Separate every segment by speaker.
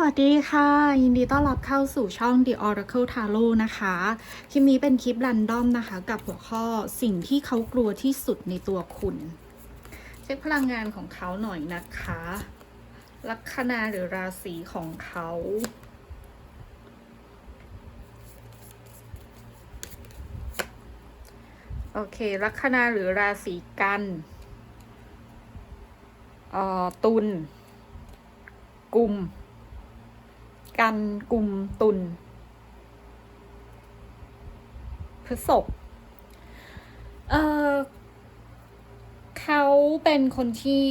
Speaker 1: สวัสดีค่ะ ยินดีต้อนรับเข้าสู่ช่อง The Oracle Tarot นะคะ คลิปนี้เป็นคลิปรันดอมนะคะ กับหัวข้อสิ่งที่เขากลัวที่สุดในตัวคุณ เช็คพลังงานของเขาหน่อยนะคะ ลัคนาหรือราศีของเขาโอเค ลัคนาหรือราศีกันออตุลกุม กันกุมตุลพฤษภเออเขาเป็นคนที่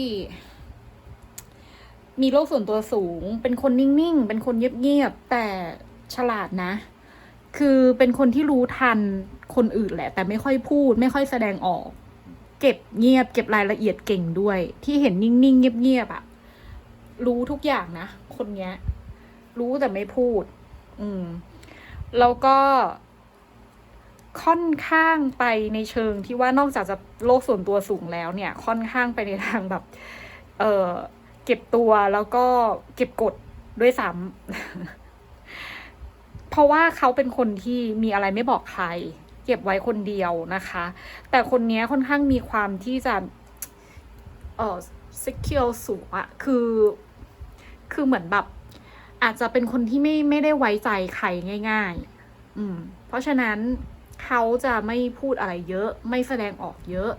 Speaker 1: มีโลกส่วนตัวสูง เป็นคนนิ่งๆ เป็นคนเงียบๆ แต่ฉลาดนะ คือเป็นคนที่รู้ทันคนอื่นแหละ แต่ไม่ค่อยพูด ไม่ค่อยแสดงออก เก็บเงียบ เก็บรายละเอียดเก่งด้วย ที่เห็นนิ่งๆ เงียบๆอะรู้ทุกอย่างนะ คนเนี้ย รู้แต่ไม่พูด อืม แล้วก็ค่อนข้างไปในเชิงที่ว่านอกจากจะโลกส่วนตัวสูงแล้วเนี่ย ค่อนข้างไปในทางแบบ เออเก็บตัวแล้วก็เก็บกดด้วยซ้ำเพราะว่าเขาเป็นคนที่มีอะไรไม่บอกใคร เก็บไว้คนเดียวนะคะ แต่คนเนี้ยค่อนข้างมีความที่จะ เออ secure สูงอะคือ คือเหมือนแบบ อาจจะเป็นคนที่ไม่ไม่ได้ไว้ใจใครง่าย ๆ อืม เพราะฉะนั้นเขาจะไม่พูดอะไรเยอะ ไม่แสดงออกเยอะ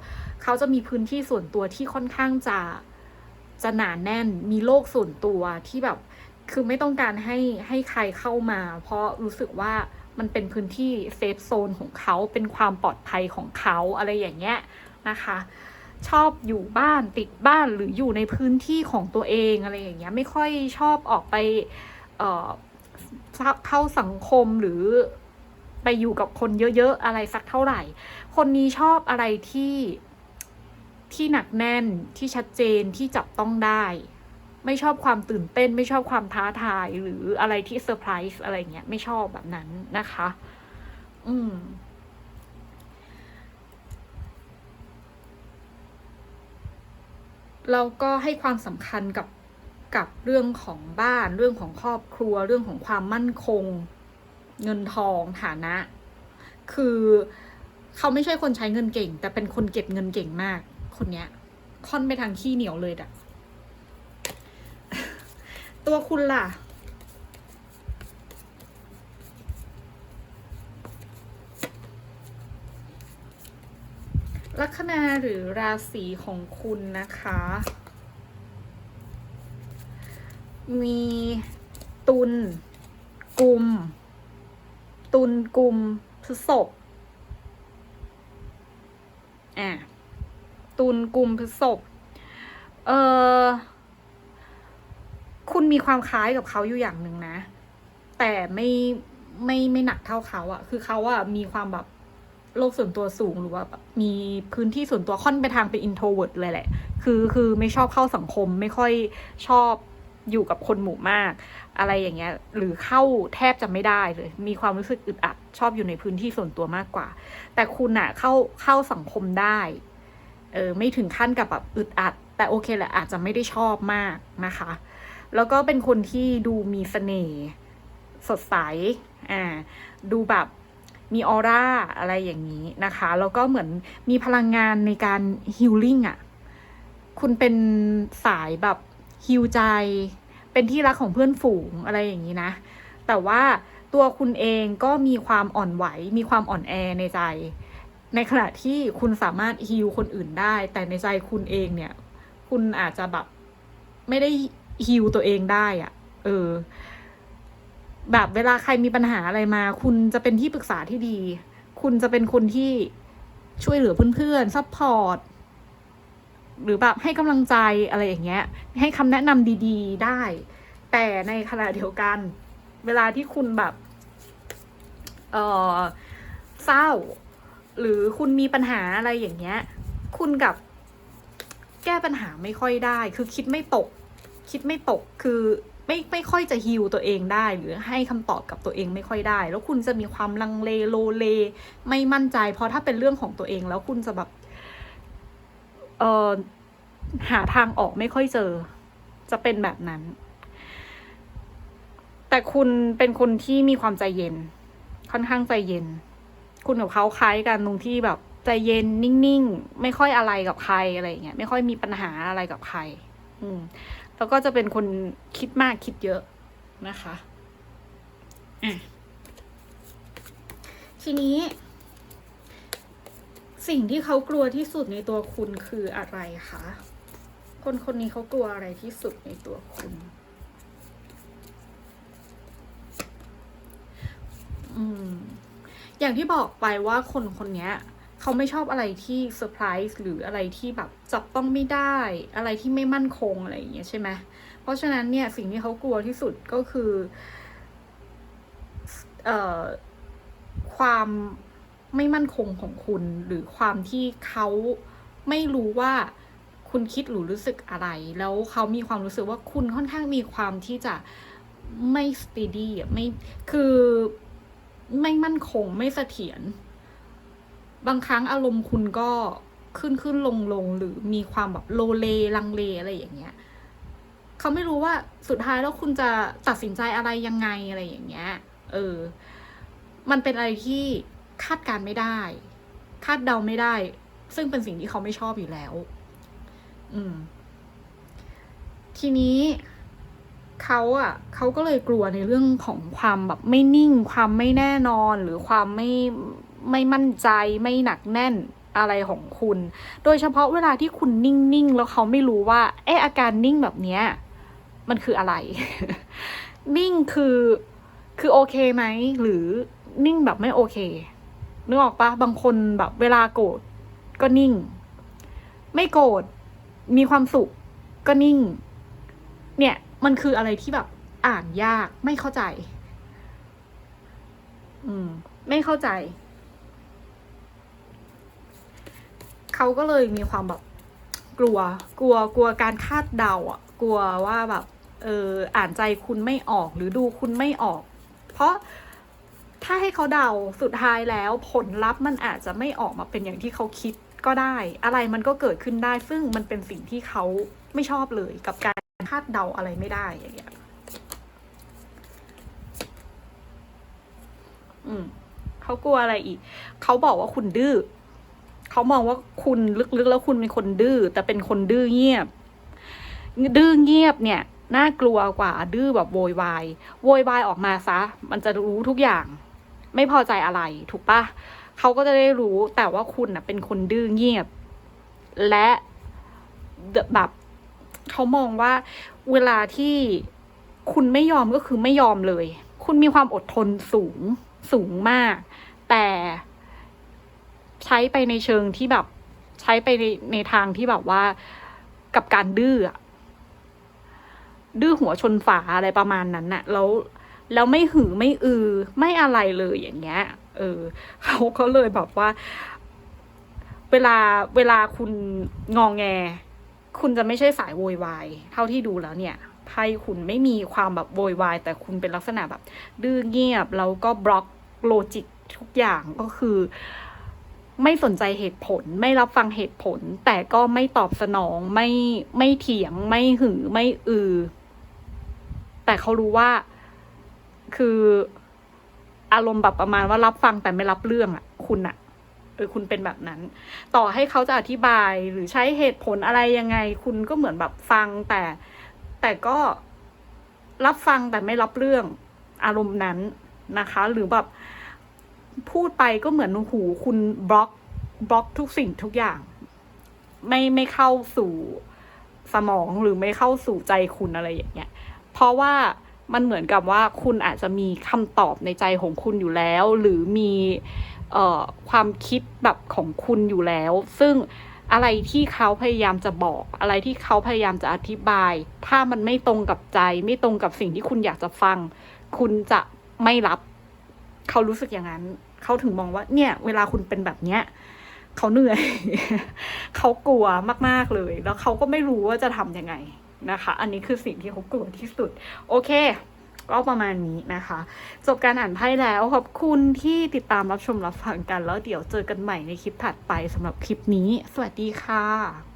Speaker 1: เขาจะมีพื้นที่ส่วนตัวที่ค่อนข้างจะจะหนาแน่น มีโลกส่วนตัวที่แบบ คือไม่ต้องการให้ให้ใครเข้ามา เพราะรู้สึกว่ามันเป็นพื้นที่เซฟโซนของเขาเป็นความปลอดภัยของเขาอะไรอย่างเงี้ยนะคะ ชอบอยู่บ้านติดบ้านหรืออยู่ในพื้นที่ของตัวเองอะไรอย่างเงี้ยไม่ค่อยชอบออกไปเเข้าสังคมหรือไปอยู่กับคนเยอะๆอะไรสักเท่าไหร่ คนนี้ชอบอะไรที่ที่หนักแน่นที่ชัดเจนที่จับต้องได้ ไม่ชอบความตื่นเต้น ไม่ชอบความท้าทายหรืออะไรที่เซอร์ไพรส์อะไรเงี้ยไม่ชอบแบบนั้นนะคะ อืม เราก็ให้ความสำคัญกับกับเรื่องของบ้านเรื่องของครอบครัว เรื่องของความมั่นคง เงินทองฐานะ คือเขาไม่ใช่คนใช้เงินเก่ง แต่เป็นคนเก็บเงินเก่งมาก คนเนี้ย ค่อนไปทางขี้เหนียวเลยอะตัวคุณล่ะ ลัคนาหรือราศีของคุณนะคะ มีตุลกุม ตุลกุมพฤษภอะตุลกุมพฤษภเออคุณมีความคล้ายกับเขาอยู่อย่างหนึ่งนะ แต่ไม่ไม่ไม่หนักเท่าเขาอะคือเขาอะมีความแบบ โลกส่วนตัวสูงหรือว่าแบบมีพื้นที่ส่วนตัวค่อนไปทางเป็น introvert เลยแหละ คือคือไม่ชอบเข้าสังคมไม่ค่อยชอบอยู่กับคนหมู่มาก อะไรอย่างเงี้ย หรือเข้าแทบจะไม่ได้เลย มีความรู้สึกอึดอัด ชอบอยู่ในพื้นที่ส่วนตัวมากกว่า แต่คุณอะเข้าเข้าสังคมได้เออไม่ถึงขั้นกับแบบอึดอัด แต่โอเคแหละอาจจะไม่ได้ชอบมากนะคะ แล้วก็เป็นคนที่ดูมีเสน่ห์สดใสอ่าดูแบบ มีออร่าอะไรอย่างนี้นะคะ แล้วก็เหมือนมีพลังงานในการฮิลลิ่งอะ คุณเป็นสายแบบฮิลใจ เป็นที่รักของเพื่อนฝูงอะไรอย่างนี้นะ แต่ว่าตัวคุณเองก็มีความอ่อนไหว มีความอ่อนแอในใจ ในขณะที่คุณสามารถฮิลคนอื่นได้ แต่ในใจคุณเองเนี่ย คุณอาจจะแบบไม่ได้ฮิลตัวเองได้อะเออ แบบเวลาใครมีปัญหาอะไรมา คุณจะเป็นที่ปรึกษาที่ดี คุณจะเป็นคนที่ช่วยเหลือเพื่อนๆซัพพอร์ตหรือแบบให้กำลังใจอะไรอย่างเงี้ย ให้คำแนะนำดี ๆ ได้ แต่ในขณะเดียวกัน เวลาที่คุณแบบเออเศร้า หรือคุณมีปัญหาอะไรอย่างเงี้ย คุณกับแก้ปัญหาไม่ค่อยได้ คือคิดไม่ตก คิดไม่ตกคือ ไม่ไม่ค่อยจะฮิวตัวเองได้ หรือให้คำตอบกับตัวเองไม่ค่อยได้ แล้วคุณจะมีความลังเลโลเล ไม่มั่นใจ เพราะถ้าเป็นเรื่องของตัวเองแล้วคุณจะแบบเออหาทางออกไม่ค่อยเจอ จะเป็นแบบนั้น แต่คุณเป็นคนที่มีความใจเย็น ค่อนข้างใจเย็น คุณกับเขาคล้ายกันตรงที่แบบใจเย็นนิ่งๆ ไม่ค่อยอะไรกับใครอะไรอย่างเงี้ยไม่ค่อยมีปัญหาอะไรกับใคร อืมแล้วก็จะเป็นคนคิดมากคิดเยอะนะคะอะทีนี้ สิ่งที่เขากลัวที่สุดในตัวคุณคืออะไรคะคนคนนี้เขากลัวอะไรที่สุดในตัวคุณอืมอย่างที่บอกไปว่าคนคนนี้ เขาไม่ชอบอะไรที่เซอร์ไพรส์หรืออะไรที่แบบจับต้องไม่ได้ อะไรที่ไม่มั่นคงอะไรอย่างเงี้ยใช่ไหมเพราะฉะนั้นเนี่ยสิ่งที่เขากลัวที่สุดก็คือเอ่อความไม่มั่นคงของคุณ หรือความที่เขาไม่รู้ว่าคุณคิดหรือรู้สึกอะไร แล้วเขามีความรู้สึกว่าคุณค่อนข้างมีความที่จะไม่ steady อะไม่คือไม่มั่นคงไม่เสถียร บางครั้งอารมณ์คุณก็ขึ้นขึ้นลงลงหรือมีความแบบโลเลลังเลอะไรอย่างเงี้ยเขาไม่รู้ว่าสุดท้ายแล้วคุณจะตัดสินใจอะไรยังไงอะไรอย่างเงี้ย เออ มันเป็นอะไรที่คาดการไม่ได้ คาดเดาไม่ได้ ซึ่งเป็นสิ่งที่เขาไม่ชอบอยู่แล้ว อืม ทีนี้เขาอะเขาก็เลยกลัวในเรื่องของความแบบไม่นิ่ง ความไม่แน่นอนหรือความไม่ ไม่มั่นใจไม่หนักแน่นอะไรของคุณ โดยเฉพาะเวลาที่คุณนิ่งๆ แล้วเขาไม่รู้ว่า เอออาการนิ่งแบบเนี้ยมันคืออะไร นิ่งคือคือโอเคไหมหรือนิ่งแบบไม่โอเคนึกออกปะบางคนแบบเวลาโกรธก็นิ่ง ไม่โกรธมีความสุขก็นิ่ง เนี่ยมันคืออะไรที่แบบอ่านยากไม่เข้าใจ อืม ไม่เข้าใจ เขาก็เลยมีความแบบกลัว กลัวกลัวการคาดเดาอะ กลัวว่าแบบเอออ่านใจคุณไม่ออกหรือดูคุณไม่ออก เพราะถ้าให้เขาเดาสุดท้ายแล้วผลลัพธ์มันอาจจะไม่ออกมาเป็นอย่างที่เขาคิดก็ได้ อะไรมันก็เกิดขึ้นได้ ซึ่งมันเป็นสิ่งที่เขาไม่ชอบเลยกับการคาดเดาอะไรไม่ได้อย่างเงี้ยอืมเขากลัวอะไรอีก เขาบอกว่าคุณดื้อ เขามองว่าคุณลึกๆแล้วคุณเป็นคนดื้อแต่เป็นคนดื้อเงียบ ดื้อเงียบเนี่ยน่ากลัวกว่าดื้อแบบโวยวายโวยวายออกมาซะ มันจะรู้ทุกอย่าง ไม่พอใจอะไร ถูกปะเขาก็จะได้รู้แต่ว่าคุณน่ะเป็นคนดื้อเงียบ และแบบเขามองว่าเวลาที่คุณไม่ยอมก็คือไม่ยอมเลย คุณมีความอดทนสูงสูงมาก แต่ ใช้ไปในเชิงที่แบบใช้ไปในในทางที่แบบว่ากับการดื้อดื้อหัวชนฝาอะไรประมาณนั้นน่ะ แล้วแล้วไม่หือไม่อือไม่อะไรเลยอย่างเงี้ย เออเขาก็เลยแบบว่า เวลาเวลาคุณงองแง คุณจะไม่ใช่สายโวยวายเท่าที่ดูแล้วเนี่ยไพ่คุณไม่มีความแบบโวยวายแต่คุณเป็นลักษณะแบบ ดื้อเงียบแล้วก็บล็อกโลจิกทุกอย่างก็คือ ไม่สนใจเหตุผล ไม่รับฟังเหตุผล แต่ก็ไม่ตอบสนองไม่ไม่เถียง ไม่หือไม่อือ แต่เขารู้ว่าคืออารมณ์แบบประมาณว่ารับฟังแต่ไม่รับเรื่องอะคุณอะเออคุณเป็นแบบนั้น ต่อให้เขาจะอธิบายหรือใช้เหตุผลอะไรยังไง คุณก็เหมือนแบบฟังแต่ แต่ก็รับฟังแต่ไม่รับเรื่องอารมณ์นั้นนะคะ หรือแบบ พูดไปก็เหมือนหูคุณบล็อกบล็อกทุกสิ่งทุกอย่าง ไม่ไม่เข้าสู่สมองหรือไม่เข้าสู่ใจคุณอะไรอย่างเงี้ย เพราะว่ามันเหมือนกับว่าคุณอาจจะมีคำตอบในใจของคุณอยู่แล้ว หรือมีเอ่อความคิดแบบของคุณอยู่แล้ว ซึ่งอะไรที่เขาพยายามจะบอก อะไรที่เขาพยายามจะอธิบาย ถ้ามันไม่ตรงกับใจ ไม่ตรงกับสิ่งที่คุณอยากจะฟัง คุณจะไม่รับ เขารู้สึกอย่างนั้น เขาถึงมองว่าเนี่ย เวลาคุณเป็นแบบเนี้ยเขาเหนื่อย เขากลัวมากๆเลย แล้วเขาก็ไม่รู้ว่าจะทำยังไงนะคะ อันนี้คือสิ่งที่เขากลัวที่สุด โอเค ก็ประมาณนี้นะคะ จบการอ่านไพ่แล้วขอบคุณที่ติดตามรับชมรับฟังกัน แล้วเดี๋ยวเจอกันใหม่ในคลิปถัดไปสำหรับคลิปนี้ สวัสดีค่ะ